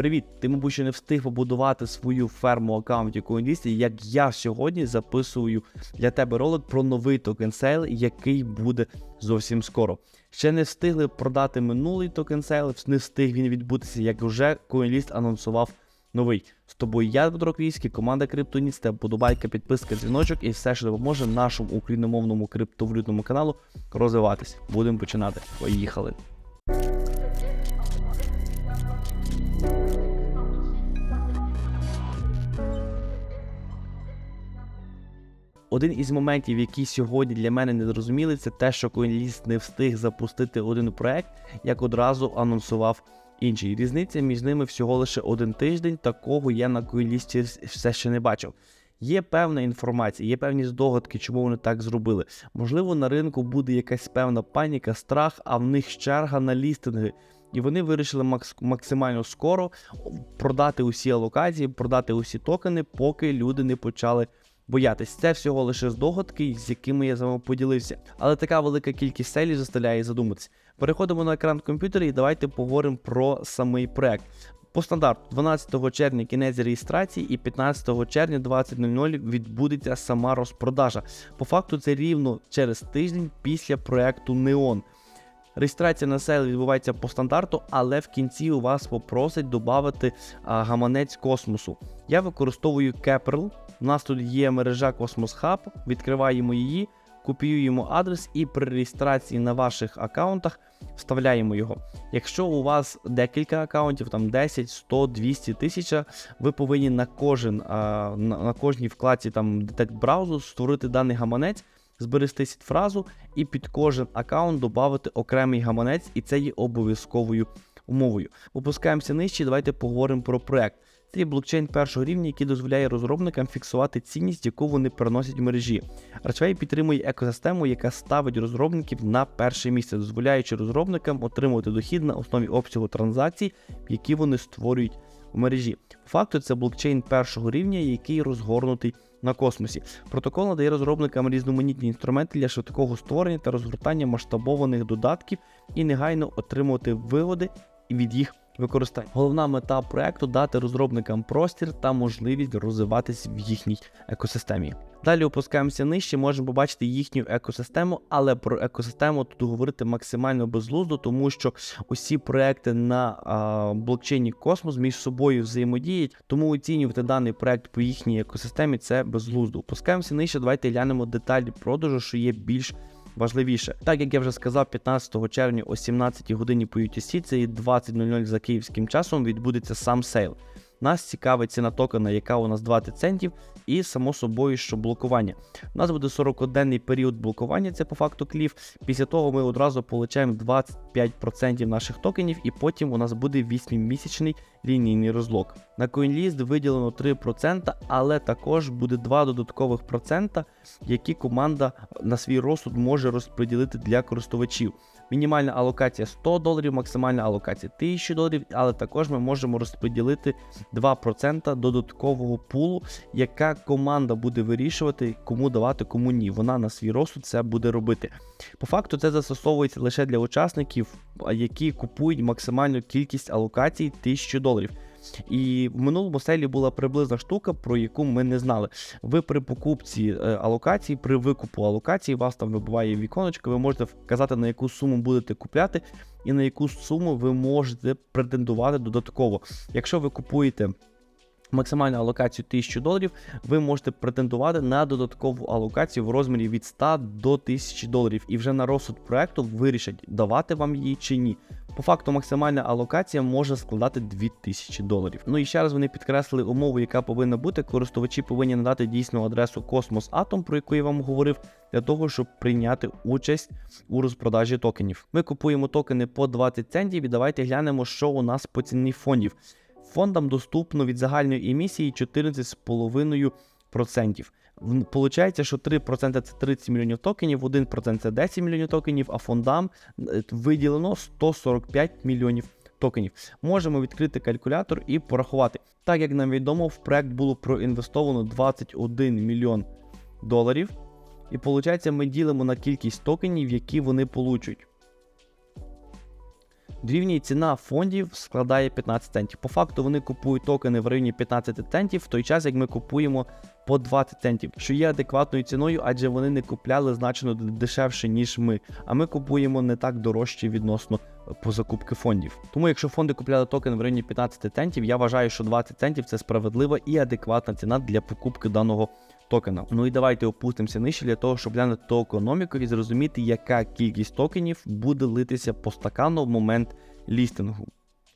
Привіт! Ти, мабуть, ще не встиг побудувати свою ферму аккаунті CoinList, як я сьогодні записую для тебе ролик про новий токен сейл, який буде зовсім скоро. Ще не встигли продати минулий токен сейл, не встиг він відбутися, як вже CoinList анонсував новий. З тобою я, Дмитро Квійський, команда Криптоніс, та подобайка, підписка, дзвіночок і все, що допоможе нашому україномовному криптовалютному каналу розвиватись. Будемо починати. Поїхали! Один із моментів, які сьогодні для мене не зрозуміли, це те, що CoinList не встиг запустити один проект, як одразу анонсував інший. Різниця між ними всього лише один тиждень. Такого я на CoinList все ще не бачив. Є певна інформація, є певні здогадки, чому вони так зробили. Можливо, на ринку буде якась певна паніка, страх, а в них черга на лістинги. І вони вирішили макс- максимально скоро продати усі алокації, продати усі токени, поки люди не почали боятись. Це всього лише здогадки, з якими я з вами поділився. Але така велика кількість селів заставляє задуматися. Переходимо на екран комп'ютера і давайте поговоримо про самий проект. По стандарту, 12 червня кінець реєстрації і 15 червня 20.00 відбудеться сама розпродажа. По факту це рівно через тиждень після проекту Neon. Реєстрація на сейл відбувається по стандарту, але в кінці у вас попросять додати гаманець космосу. Я використовую Keprel. У нас тут є мережа Cosmos Hub, відкриваємо її, копіюємо адрес і при реєстрації на ваших аккаунтах вставляємо його. Якщо у вас декілька аккаунтів, там 10, 100, 200 тисяча, ви повинні на кожен на, кожній вкладці там Detect браузу створити даний гаманець, зберегти фразу і під кожен аккаунт додати окремий гаманець, і це є обов'язковою умовою. Опускаємося нижче, давайте поговоримо про проект. Це блокчейн першого рівня, який дозволяє розробникам фіксувати цінність, яку вони приносять в мережі. Archway підтримує екосистему, яка ставить розробників на перше місце, дозволяючи розробникам отримувати дохід на основі обсягу транзакцій, які вони створюють в мережі. Факту це блокчейн першого рівня, який розгорнутий на космосі. Протокол надає розробникам різноманітні інструменти для швидкого створення та розгортання масштабованих додатків і негайно отримувати вигоди від їх використання. Головна мета проекту дати розробникам простір та можливість розвиватись в їхній екосистемі. Далі опускаємося нижче, можемо побачити їхню екосистему, але про екосистему тут говорити максимально безглуздо, тому що усі проекти на а, блокчейні Космос між собою взаємодіють, тому оцінювати даний проект по їхній екосистемі це безглуздо. Опускаємося нижче, давайте глянемо деталі продажу, що є більш важливіше. Так як я вже сказав, 15 червня о 17 годині по UTC, це і 20.00 за київським часом відбудеться сам сейл. Нас цікавить ціна токена, яка у нас 20 центів, і само собою, що блокування. У нас буде 41-денний період блокування, це по факту кліф. Після того ми одразу получаємо 25% наших токенів, і потім у нас буде 8-місячний лінійний розлог. На CoinList виділено 3%, але також буде 2 додаткових процента, які команда на свій розсуд може розподілити для користувачів. Мінімальна алокація 100 доларів, максимальна алокація 1000 доларів, але також ми можемо розподілити 2% додаткового пулу, яка команда буде вирішувати, кому давати, кому ні. Вона на свій розсуд це буде робити. По факту це застосовується лише для учасників, які купують максимальну кількість алокацій 1000 доларів. І в минулому селі була приблизна штука, про яку ми не знали. Ви при покупці е, алокації, при викупу алокації, вас там вибуває віконечко, ви можете вказати, на яку суму будете купляти, і на яку суму ви можете претендувати додатково. Якщо ви купуєте. Максимальну алокацію 1000 доларів, ви можете претендувати на додаткову алокацію в розмірі від 100 до 1000 доларів. І вже на розсуд проекту вирішать, давати вам її чи ні. По факту, максимальна алокація може складати 2000 доларів. Ну і ще раз вони підкреслили умову, яка повинна бути. Користувачі повинні надати дійсну адресу Cosmos Atom, про яку я вам говорив, для того, щоб прийняти участь у розпродажі токенів. Ми купуємо токени по 20 центів і давайте глянемо, що у нас по ціні фондів. Фондам доступно від загальної емісії 14,5%. В- Получається, що 3% це 30 мільйонів токенів, 1% це 10 мільйонів токенів, а фондам е, виділено 145 мільйонів токенів. Можемо відкрити калькулятор і порахувати. Так як нам відомо, в проект було проінвестовано 21 мільйон доларів. І виходить, ми ділимо на кількість токенів, які вони получать. Дорівнює ціна фондів складає 15 центів. По факту вони купують токени в районі 15 центів, в той час як ми купуємо по 20 центів, що є адекватною ціною, адже вони не купляли значно дешевше, ніж ми. А ми купуємо не так дорожче відносно по закупки фондів. Тому, якщо фонди купляли токен в районі 15 центів, я вважаю, що 20 центів це справедлива і адекватна ціна для покупки даного токена. Ну і давайте опустимося нижче для того, щоб глянути ту економіку і зрозуміти, яка кількість токенів буде литися по стакану в момент лістингу.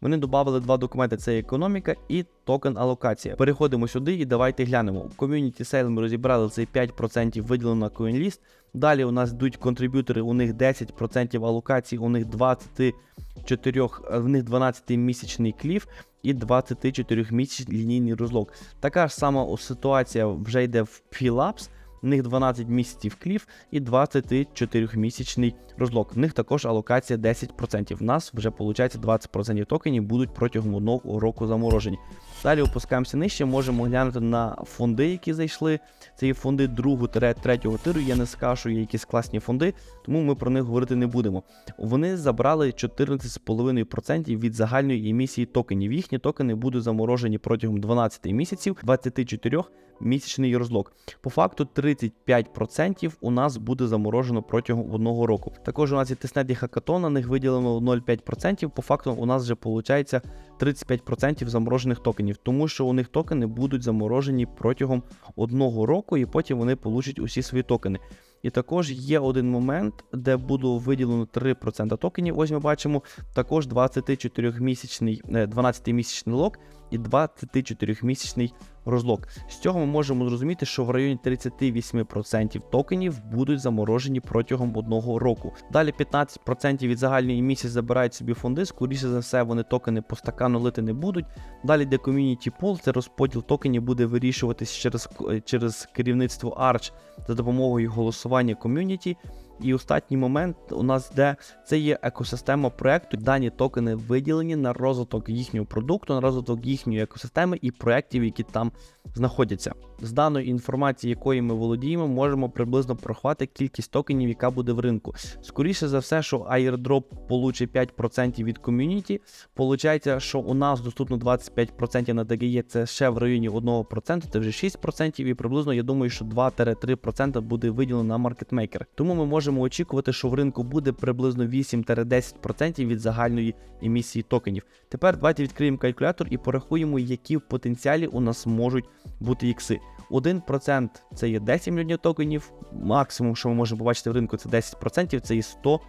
Вони додали два документи: це економіка і токен алокація. Переходимо сюди і давайте глянемо. У ком'юніті сейл ми розібрали цей 5% виділено на CoinList. Далі у нас йдуть контриб'ютори, у них 10% алокації, у них 24, в них 12-місячний кліф і 24-місячний лінійний розлог. Така ж сама ситуація вже йде в Philapse. У них 12 місяців кліф і 24-місячний розлог. В них також алокація 10%. В нас вже виходить 20% токенів будуть протягом одного року заморожені. Далі опускаємося нижче, можемо глянути на фонди, які зайшли. Це є фонди 2-3 тиру. Я не скажу, що є якісь класні фонди, тому ми про них говорити не будемо. Вони забрали 14,5% від загальної емісії токенів. Їхні токени будуть заморожені протягом 12 місяців, 24 місячний розлог. По факту 35% у нас буде заморожено протягом одного року. Також у нас є тиснеті хакатон, на них виділено 0,5%. По факту у нас вже виходить 35% заморожених токенів, тому що у них токени будуть заморожені протягом одного року, і потім вони получать усі свої токени. І також є один момент, де буде виділено 3% токенів. Ось ми бачимо також 24-місячний, 12-місячний лок і 24-місячний розлог. З цього ми можемо зрозуміти, що в районі 38% токенів будуть заморожені протягом одного року. Далі 15% від загальної місії забирають собі фонди, скоріше за все, вони токени по стакану лити не будуть. Далі, де Community Pool, це розподіл токенів буде вирішуватись через, через керівництво Arch за допомогою голосування ком'юніті. І останній момент у нас де це є екосистема проекту. Дані токени виділені на розвиток їхнього продукту, на розвиток їхньої екосистеми і проєктів, які там знаходяться. З даної інформації, якої ми володіємо, можемо приблизно порахувати кількість токенів, яка буде в ринку. Скоріше за все, що airdrop получить 5% від ком'юніті. Получається, що у нас доступно 25% на DGE, це ще в районі 1%, це вже 6%, і приблизно я думаю, що 2-3% буде виділено на маркетмейкер. Тому ми можемо очікувати, що в ринку буде приблизно 8-10% від загальної емісії токенів. Тепер давайте відкриємо калькулятор і порахуємо, які в потенціалі у нас можуть бути ікси. 1% це є 10 мільйонів токенів. Максимум, що ми можемо побачити в ринку, це 10%, це є 100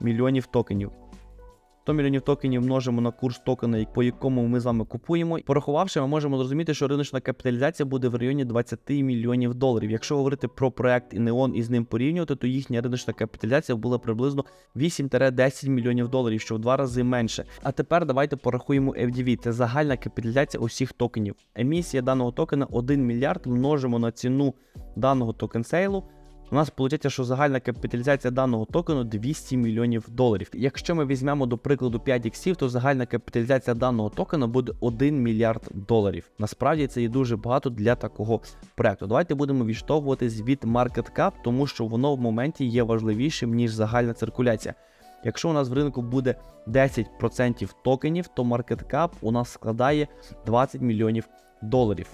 мільйонів токенів. 100 мільйонів токенів множимо на курс токена, по якому ми з вами купуємо. Порахувавши, ми можемо зрозуміти, що риночна капіталізація буде в районі 20 мільйонів доларів. Якщо говорити про проект Інеон і з ним порівнювати, то їхня риночна капіталізація була приблизно 8-10 мільйонів доларів, що в два рази менше. А тепер давайте порахуємо FDV. Це загальна капіталізація усіх токенів. Емісія даного токена 1 мільярд множимо на ціну даного токен сейлу. У нас виходить, що загальна капіталізація даного токену 200 мільйонів доларів. Якщо ми візьмемо до прикладу 5 іксів, то загальна капіталізація даного токена буде 1 мільярд доларів. Насправді це є дуже багато для такого проекту. Давайте будемо відштовхуватись від market cap, тому що воно в моменті є важливішим ніж загальна циркуляція. Якщо у нас в ринку буде 10% токенів, то market cap у нас складає 20 мільйонів доларів.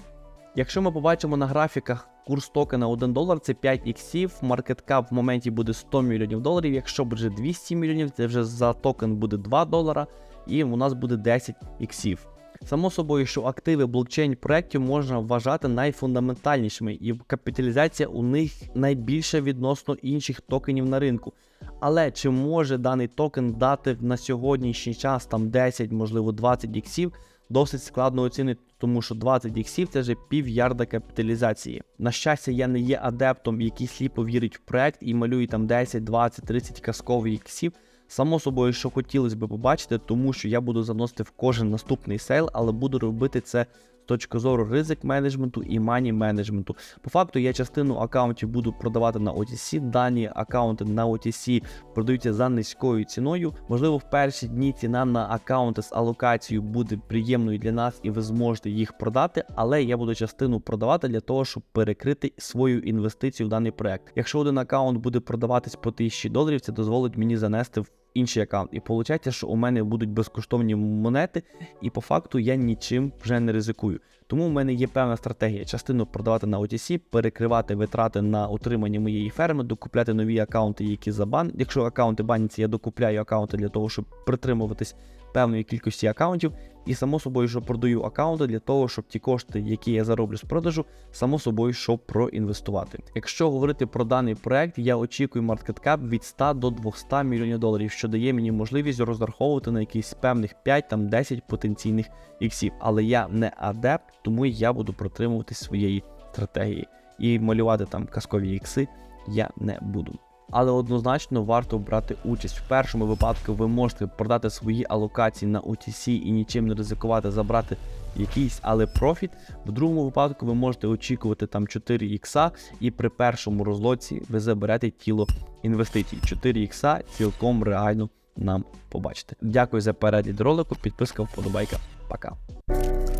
Якщо ми побачимо на графіках курс токена 1 долар, це 5 іксів, маркеткап в моменті буде 100 мільйонів доларів. Якщо вже 200 мільйонів, це вже за токен буде 2 долара, і у нас буде 10 іксів. Само собою, що активи блокчейн проєктів можна вважати найфундаментальнішими, і капіталізація у них найбільша відносно інших токенів на ринку. Але чи може даний токен дати на сьогоднішній час там 10, можливо 20 іксів, досить складно оцінити, тому що 20 іксів це вже пів ярда капіталізації. На щастя, я не є адептом, який сліпо вірить в проект і малює там 10, 20, 30 казкових іксів. Само собою, що хотілося б побачити, тому що я буду заносити в кожен наступний сейл, але буду робити це точки зору ризик менеджменту і мані менеджменту. По факту я частину аккаунтів буду продавати на OTC, дані аккаунти на OTC продаються за низькою ціною. Можливо, в перші дні ціна на аккаунти з алокацією буде приємною для нас і ви зможете їх продати, але я буду частину продавати для того, щоб перекрити свою інвестицію в даний проект. Якщо один аккаунт буде продаватись по 1000 доларів, це дозволить мені занести в інший аккаунт. І виходить, що у мене будуть безкоштовні монети, і по факту я нічим вже не ризикую. Тому в мене є певна стратегія: частину продавати на OTC, перекривати витрати на утримання моєї ферми, докупляти нові аккаунти, які забан. Якщо аккаунти баняться, я докупляю аккаунти для того, щоб притримуватись певної кількості аккаунтів. І само собою, що продаю аккаунти для того, щоб ті кошти, які я зароблю з продажу, само собою, щоб проінвестувати. Якщо говорити про даний проект, я очікую маркеткап від 100 до 200 мільйонів доларів, що дає мені можливість розраховувати на якісь певних 5 там 10 потенційних іксів. Але я не адепт, тому я буду протримуватись своєї стратегії. І малювати там казкові ікси я не буду. Але однозначно варто брати участь. В першому випадку ви можете продати свої алокації на OTC і нічим не ризикувати, забрати якийсь, але профіт. В другому випадку ви можете очікувати там 4 ікса, і при першому розлоці ви заберете тіло інвестицій. 4 ікса цілком реально нам побачите. Дякую за перегляд ролику, підписка, вподобайка. Пока.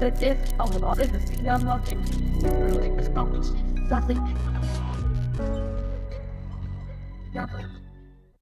That's it. Oh, well, this is young Yeah.